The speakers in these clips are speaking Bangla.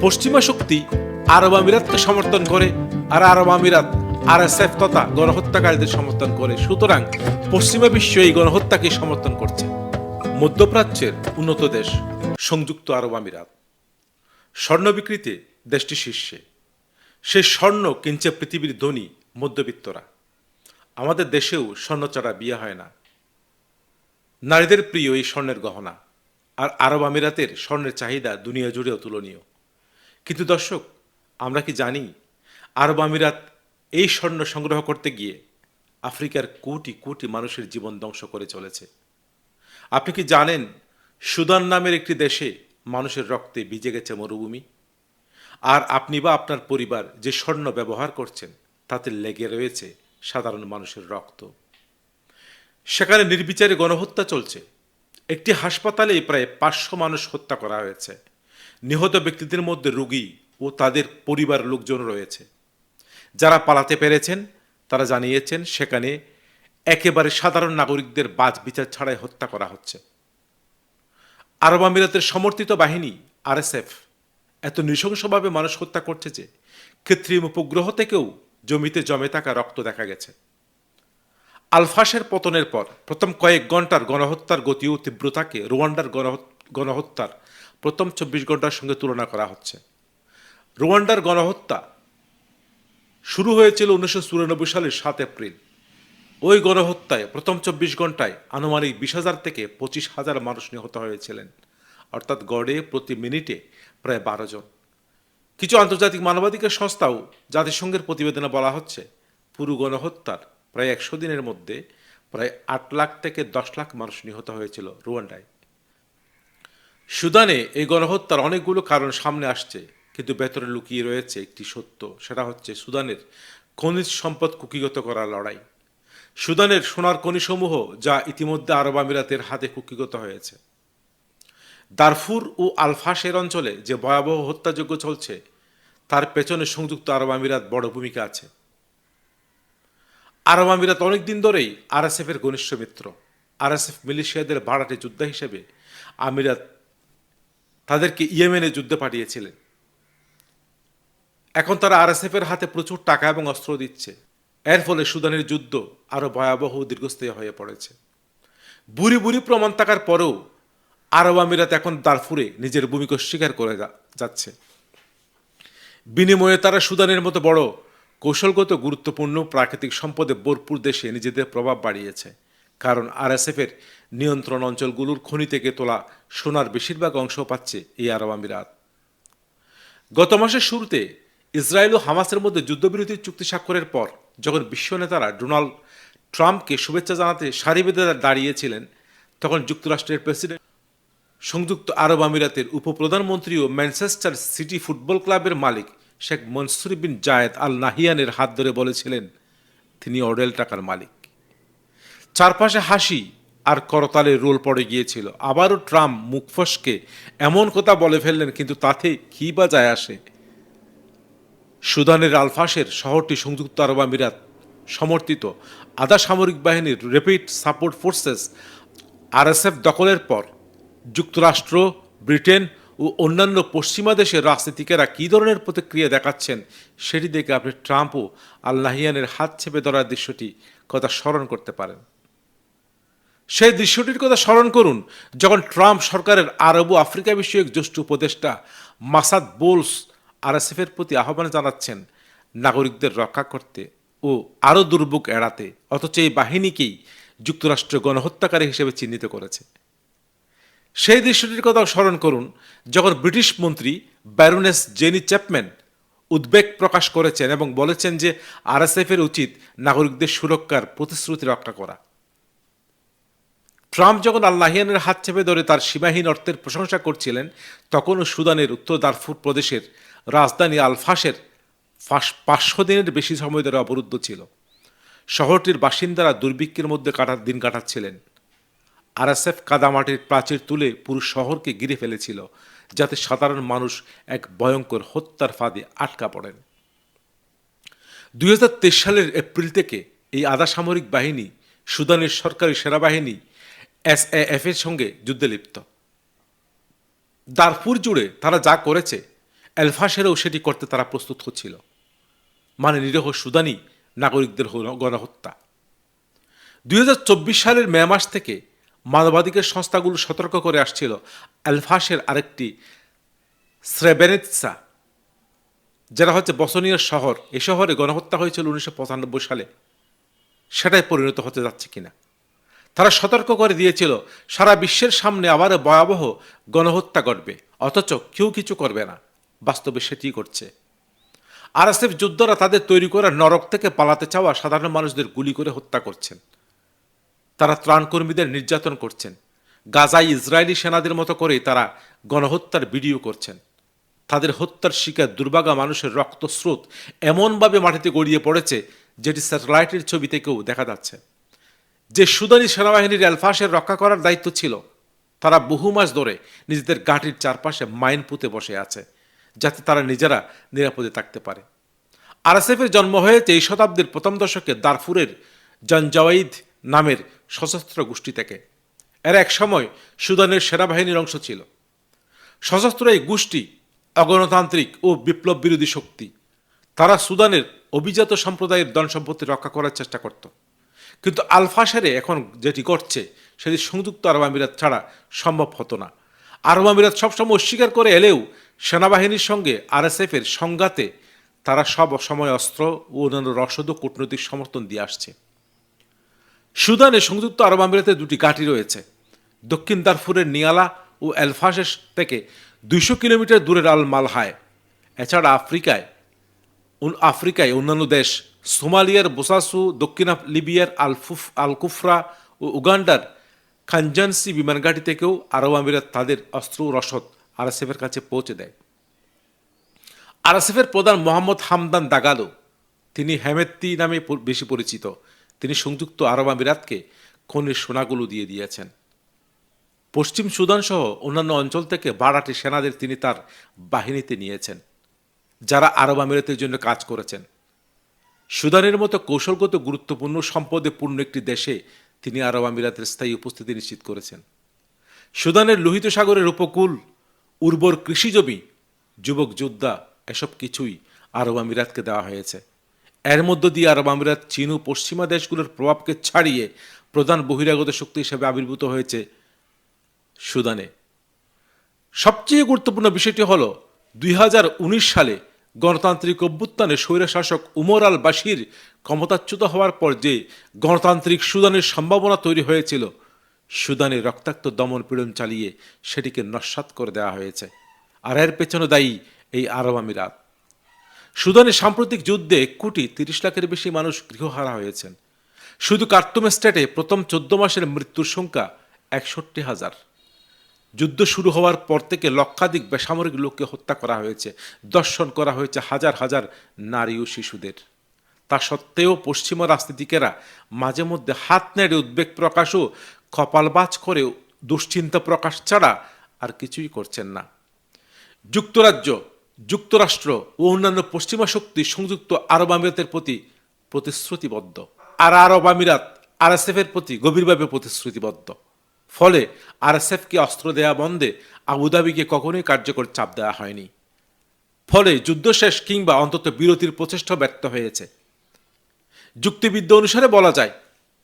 পশ্চিমা শক্তি আরব আমিরাতকে সমর্থন করে আর আরব আমিরাত আর এস এফ তথা গণহত্যাকারীদের সমর্থন করে। সুতরাং পশ্চিমা বিশ্ব এই গণহত্যাকে সমর্থন করছে। মধ্যপ্রাচ্যের উন্নত দেশ, সংযুক্ত আরব আমিরাত। স্বর্ণ বিক্রিতে দেশটি শীর্ষে। সে স্বর্ণ কিনছে পৃথিবীর ধনী মধ্যবিত্তরা। আমাদের দেশেও স্বর্ণ ছাড়া বিয়ে হয় না। নারীদের প্রিয় এই স্বর্ণের গহনা। আর আরব আমিরাতের স্বর্ণের চাহিদা দুনিয়া জুড়ে অতুলনীয় কিন্তু দর্শক, আমরা কি জানি আরব আমিরাত এই স্বর্ণ সংগ্রহ করতে গিয়ে আফ্রিকার কোটি কোটি মানুষের জীবন ধ্বংস করে চলেছে? আপনি কি জানেন সুদান নামের একটি দেশে মানুষের রক্তে ভিজে গেছে মরুভূমি? আর আপনি বা আপনার পরিবার যে স্বর্ণ ব্যবহার করছেন, তাতে লেগে রয়েছে সাধারণ মানুষের রক্ত। সেখানে নির্বিচারে গণহত্যা চলছে। একটি হাসপাতালে প্রায় পাঁচশো মানুষ হত্যা করা হয়েছে। নিহত ব্যক্তিদের মধ্যে রোগী ও তাদের পরিবার লোকজন রয়েছে। যারা পালাতে পেরেছেন, তারা জানিয়েছেন সেখানে একেবারে সাধারণ নাগরিকদের বাজ বিচার ছাড়াই হত্যা করা হচ্ছে। আরব আমিরাতের সমর্থিত বাহিনী, আরএসএফ, এত নৃশংসভাবে মানুষ হত্যা করছে যে কৃত্রিম উপগ্রহ থেকেও জমিতে জমে থাকা রক্ত দেখা গেছে। আলফাসের পতনের পর প্রথম কয়েক ঘণ্টার গণহত্যার গতি ও তীব্রতাকে রুয়ান্ডার গণহত- গণহত্যার প্রথম চব্বিশ ঘণ্টার সঙ্গে তুলনা করা হচ্ছে। রুয়ান্ডার গণহত্যা শুরু হয়েছিল উনিশশো চুরানব্বই সালের সাত এপ্রিল। ওই গণহত্যায় প্রথম চব্বিশ ঘন্টায় আনুমানিক বিশ হাজার থেকে পঁচিশ হাজার মানুষ নিহত হয়েছিলেন। অর্থাৎ গড়ে প্রতি মিনিটে প্রায় বারো জন। কিছু আন্তর্জাতিক মানবাধিকার সংস্থাও জাতিসংঘের প্রতিবেদনে বলা হচ্ছে, পুরো গণহত্যার প্রায় একশো দিনের মধ্যে প্রায় আট লাখ থেকে দশ লাখ মানুষ নিহত হয়েছিল রুয়ান্ডায়। সুদানে এই গণহত্যার অনেকগুলো কারণ সামনে আসছে, কিন্তু ভেতরে লুকিয়ে রয়েছে একটি সত্য, সেটা হচ্ছে সুদানের খনিজ সম্পদ কুকিগত করার লড়াই। সুদানের সোনার খনিসমূহ যা ইতিমধ্যে আরব আমিরাতের হাতে কুকিগত হয়েছে। দারফুর ও আলফাসের অঞ্চলে যে ভয়াবহ হত্যাযজ্ঞ চলছে, তার পেছনে সংযুক্ত আরব আমিরাত বড় ভূমিকা আছে। আরব আমিরাত অনেকদিন ধরেই আরএসএফ এর ঘনিষ্ঠ মিত্র। আরএসএফ মিলিশিয়াদের ভাড়াটে যোদ্ধা হিসেবে আমিরাত তাদেরকে ইয়েমেনে যুদ্ধে পাঠিয়েছিলেন। এখন তারা আরএসএফ এর হাতে প্রচুর টাকা এবং অস্ত্র দিচ্ছে। এর ফলে সুদানের যুদ্ধ আরও ভয়াবহ দীর্ঘস্থায়ী হয়ে পড়েছে। বুড়ি বুড়ি প্রমাণ থাকার পরেও আরব আমিরাত এখন দারফুরে নিজের ভূমিকা স্বীকার করে যাচ্ছে। বিনিময়ে তারা সুদানের মতো বড় কৌশলগত গুরুত্বপূর্ণ প্রাকৃতিক সম্পদে ভরপুর দেশে নিজেদের প্রভাব বাড়িয়েছে। কারণ আরএসএফের নিয়ন্ত্রণ অঞ্চলগুলোর খনি থেকে তোলা সোনার বেশিরভাগ অংশ পাচ্ছে এই আরব আমিরাত। গত মাসের শুরুতে ইসরায়েল ও হামাসের মধ্যে যুদ্ধবিরতির চুক্তি স্বাক্ষরের পর যখন বিশ্ব নেতারা ডোনাল্ড ট্রাম্পকে শুভেচ্ছা জানাতে সারি বেঁধে দাঁড়িয়েছিলেন, তখন যুক্তরাষ্ট্রের প্রেসিডেন্ট সংযুক্ত আরব আমিরাতের উপপ্রধানমন্ত্রী ও ম্যানচেস্টার সিটি ফুটবল ক্লাবের মালিক শেখ মনসুর বিন জায়েদ আল নাহিয়ানের হাত ধরে বলেছিলেন, তিনি অডেল টাকার মালিক। চারপাশে হাসি আর করতালের রোল পড়ে গিয়েছিল। আবারও ট্রাম্প মুখ ফসকে এমন কথা বলে ফেললেন, কিন্তু তাতে কী বা যায় আসে? সুদানের আলফাসের শহরটি সংযুক্ত আরব আমিরাত সমর্থিত। আধা সামরিক বাহিনীর র্যাপিড সাপোর্ট ফোর্সেস আরএসএফ দখলের পর যুক্তরাষ্ট্র, ব্রিটেন ও অন্যান্য পশ্চিমা দেশের রাজনীতিকেরা কী ধরনের প্রতিক্রিয়া দেখাচ্ছেন সেটি দেখে আপনি ট্রাম্প ও আল্লাহিয়ানের হাত চেপে ধরার দৃশ্যটি কথা স্মরণ করতে পারেন। সেই দৃশ্যটির কথা স্মরণ করুন, যখন ট্রাম্প সরকারের আরব ও আফ্রিকা বিষয়ক জ্যেষ্ঠ উপদেষ্টা মাসাদ বোলস আরএসএফের প্রতি আহ্বান জানাচ্ছেন নাগরিকদের রক্ষা করতে ও আরও দুর্ভোগ এড়াতে, অথচ এই বাহিনীকেই যুক্তরাষ্ট্র গণহত্যাকারী হিসেবে চিহ্নিত করেছে। সেই দৃশ্যটির কথাও স্মরণ করুন, যখন ব্রিটিশ মন্ত্রী ব্যারোনেস জেনি চ্যাপম্যান উদ্বেগ প্রকাশ করেছেন এবং বলেছেন যে আরএসএফের উচিত নাগরিকদের সুরক্ষার প্রতিশ্রুতি রক্ষা করা। ট্রাম্প যখন আল্লাহিয়ানের হাত চেপে ধরে তার সীমাহীন অর্থের প্রশংসা করছিলেন, তখনও সুদানের উত্তর দারফুর প্রদেশের রাজধানী আলফাসের ফাঁস- পাঁচশো দিনের বেশি সময় ধরে অবরুদ্ধ ছিল। শহরটির বাসিন্দারা দুর্ভিক্ষের মধ্যে কাটার দিন কাটাচ্ছিলেন। আরএসএফ কাদামাটির প্রাচীর তুলে পুরো শহরকে ঘিরে ফেলেছিল, যাতে সাধারণ মানুষ এক ভয়ঙ্কর হত্যার ফাঁদে আটকা পড়েন। দুই হাজার তেইশ সালের এপ্রিল থেকে এই আধা সামরিক বাহিনী, সুদানের সরকারি সেনাবাহিনী এসএএফ এর সঙ্গে যুদ্ধে লিপ্ত। দারফুর জুড়ে তারা যা করেছে এলফাসেরও সেটি করতে তারা প্রস্তুত হচ্ছিল। মানে নিরীহ সুদানি নাগরিকদের গণহত্যা। দুই হাজার চব্বিশ সালের মে মাস থেকে মানবাধিকার সংস্থাগুলো সতর্ক করে আসছিল আলফাসের আরেকটি স্রেবেনিৎসা, যেটা হচ্ছে বসনীয় শহর। এ শহরে গণহত্যা হয়েছিল উনিশশো পঁচানব্বই সালে। সেটাই পরিণত হতে যাচ্ছে কিনা? তারা সতর্ক করে দিয়েছিল, সারা বিশ্বের সামনে আবার ভয়াবহ গণহত্যা ঘটবে, অথচ কেউ কিছু করবে না। বাস্তবে সেটি করছে আরএসএফ যোদ্ধারা তাদের তৈরি করা নরক থেকে পালাতে চাওয়া সাধারণ মানুষদের গুলি করে হত্যা করছেন। তারা ত্রাণকর্মীদের নির্যাতন করছেন। গাজায় ইসরায়েলি সেনাদের মতো করে তারা গণহত্যার ভিডিও করছেন। তাদের হত্যার শিকার দুর্ভাগা মানুষের রক্তস্রোত এমনভাবে মাটিতে গড়িয়ে পড়েছে, যেটি স্যাটেলাইটের ছবি থেকেও দেখা যাচ্ছে। যে সুদানি সেনাবাহিনীর অ্যালফাসের রক্ষা করার দায়িত্ব ছিল, তারা বহু মাস ধরে নিজেদের গাঁটির চারপাশে মাইন পুঁতে বসে আছে, যাতে তারা নিজেরা নিরাপদে থাকতে পারে। আরএসএফের জন্ম হয়েছে এই শতাব্দীর প্রথম দশকে দারফুরের জনজাওয়াইদ নামের সশস্ত্র গোষ্ঠী থেকে। এরা এক সময় সুদানের সেনাবাহিনীর অংশ ছিল। সশস্ত্র এই গোষ্ঠী অগণতান্ত্রিক ও বিপ্লব বিরোধী শক্তি। তারা সুদানের অভিজাত সম্প্রদায়ের ধন সম্পত্তি রক্ষা করার চেষ্টা করত। কিন্তু আলফাসারে এখন যেটি করছে সেটি সংযুক্ত আরব আমিরাত ছাড়া সম্ভব হতো না। আরব আমিরাত সবসময় অস্বীকার করে এলেও সেনাবাহিনীর সঙ্গে আরএসএফের সংঘাতে তারা সব সময় অস্ত্র ও অন্যান্য রসদ ও কূটনৈতিক সমর্থন দিয়ে আসছে। সুদানে সংযুক্ত আরব আমিরাতে দুটি ঘাঁটি রয়েছে। দক্ষিণ দারফুরের নিয়ালা ও এলফাসেস থেকে দুইশো কিলোমিটার দূরের আল মালহায় এছাড়া আফ্রিকায় আফ্রিকায়, অন্যান্য দেশ, সোমালিয়ার বোসাসু, দক্ষিণ লিবিয়ার আলফুফ আলকুফরা ও উগান্ডার খানজানসি বিমানঘাটি থেকেও আরব আমিরাত তাদের অস্ত্র রসদ আরএসএফের কাছে পৌঁছে দেয়। আরএসএফের প্রধান মোহাম্মদ হামদান দাগালো, তিনি হেমেত্তি নামে বেশি পরিচিত। তিনি সংযুক্ত আরব আমিরাতকে খনির সোনাগুলো দিয়ে দিয়েছেন। পশ্চিম সুদানসহ অন্যান্য অঞ্চল থেকে বাড়াটি সেনাদের তিনি তার বাহিনীতে নিয়েছেন। যারা আরব আমিরাতের জন্য কাজ করেছেন। সুদানের মতো কৌশলগত গুরুত্বপূর্ণ সম্পদে পূর্ণ একটি দেশে তিনি আরব আমিরাতের স্থায়ী উপস্থিতি নিশ্চিত করেছেন। সুদানের লোহিত সাগরের উপকূল, উর্বর কৃষিজমি যুবক যোদ্ধা, এসব কিছুই আরব আমিরাতকে দেওয়া হয়েছে। এর মধ্য দিয়ে আরব আমিরাত চীন ও পশ্চিমা দেশগুলোর প্রভাবকে ছাড়িয়ে প্রধান বহিরাগত শক্তি হিসেবে আবির্ভূত হয়েছে সুদানে। সবচেয়ে গুরুত্বপূর্ণ বিষয়টি হল, দুই হাজার উনিশ সালে গণতান্ত্রিক অভ্যুত্থানে স্বৈরশাসক উমর আল বাশির ক্ষমতাচ্যুত হওয়ার পর যে গণতান্ত্রিক সুদানের সম্ভাবনা তৈরি হয়েছিল সুদানে রক্তাক্ত দমন পীড়ন চালিয়ে সেটিকে নস্বাত করে দেওয়া হয়েছে। আর এর পেছনে দায়ী এই আরব আমিরাত। সুদানে সাম্প্রতিক যুদ্ধে কোটি তিরিশ লাখের বেশি মানুষ গৃহহারা হয়েছেন। শুধু কার্তুম স্টেটে প্রথম চোদ্দ মাসের মৃত্যুর সংখ্যা একষট্টি হাজার। যুদ্ধ শুরু হওয়ার পর থেকে লক্ষাধিক বেসামরিক লোককে হত্যা করা হয়েছে, দর্শন করা হয়েছে হাজার হাজার নারী ও শিশুদের। তা সত্ত্বেও পশ্চিমা রাজনীতিকেরা মাঝে মধ্যে হাত নেড়ে উদ্বেগ প্রকাশ ও কপালবাজ করে দুশ্চিন্তা প্রকাশ ছাড়া আর কিছুই করছেন না। যুক্তরাজ্য, যুক্তরাষ্ট্র ও অন্যান্য পশ্চিমা শক্তি সংযুক্ত আরব আমিরাতের প্রতি প্রতিশ্রুতিবদ্ধ। আর আরব আমিরাত, আরএসএফের প্রতি গভীরভাবে প্রতিশ্রুতিবদ্ধ। ফলে আরএসএফকে অস্ত্র দেয়া বন্ধে আবুধাবিকে কখনোই কার্যকর চাপ দেওয়া হয়নি। ফলে যুদ্ধ শেষ কিংবা অন্তত বিরতির প্রচেষ্টা ব্যর্থ হয়েছে। যুক্তিবিদ্যা অনুসারে বলা যায়,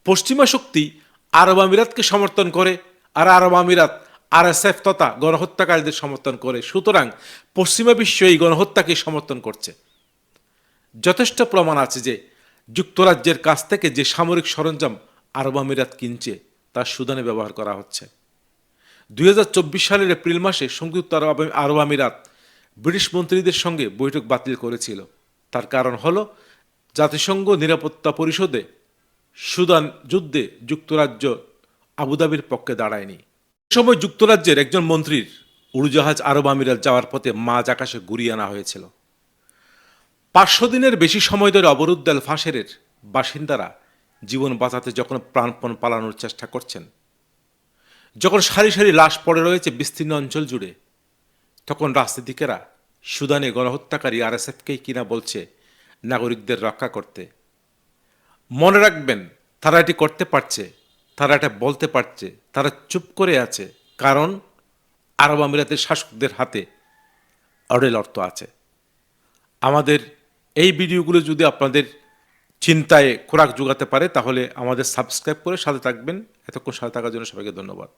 পশ্চিমা শক্তি আরব আমিরাতকে সমর্থন করে আর আরব আমিরাত আরএসএফ তথা গণহত্যাকারীদের সমর্থন করে। সুতরাং পশ্চিমা বিশ্ব এই গণহত্যাকে সমর্থন করছে। যথেষ্ট প্রমাণ আছে যে যুক্তরাজ্যের কাছ থেকে যে সামরিক সরঞ্জাম আরব আমিরাত কিনছে তা সুদানে ব্যবহার করা হচ্ছে। দুই চব্বিশ সালের এপ্রিল মাসে সংযুক্ত আরব আরব আমিরাত ব্রিটিশ মন্ত্রীদের সঙ্গে বৈঠক বাতিল করেছিল। তার কারণ হল, জাতিসংঘ নিরাপত্তা পরিষদে সুদান যুদ্ধে যুক্তরাজ্য আবুধাবির পক্ষে দাঁড়ায়নি। সময় যুক্তরাজ্যের একজন মন্ত্রীর উড়োজাহাজ আরব আমিরাত যাওয়ার পথে মাঝ আকাশে ঘুরিয়ে আনা হয়েছিল। পাঁচশো দিনের বেশি সময় ধরে অবরুদ্ধ আল ফাঁসেরের বাসিন্দারা জীবন বাঁচাতে যখন প্রাণপণ পালানোর চেষ্টা করছেন, যখন সারি সারি লাশ পড়ে রয়েছে বিস্তীর্ণ অঞ্চল জুড়ে, তখন রাজনীতিকেরা সুদানে গণহত্যাকারী আরএসএফকেই কিনা বলছে নাগরিকদের রক্ষা করতে। মনে রাখবেন, তারা এটি করতে পারছে, তারা এটা বলতে পারছে, তারা চুপ করে আছে, কারণ আরব আমিরাতের শাসকদের হাতে অডেল অর্থ আছে। আমাদের এই ভিডিওগুলো যদি আপনাদের চিন্তায় খোরাক যোগাতে পারে, তাহলে আমাদের সাবস্ক্রাইব করে সাথে থাকবেন। এতক্ষণ সাথে থাকার জন্য সবাইকে ধন্যবাদ।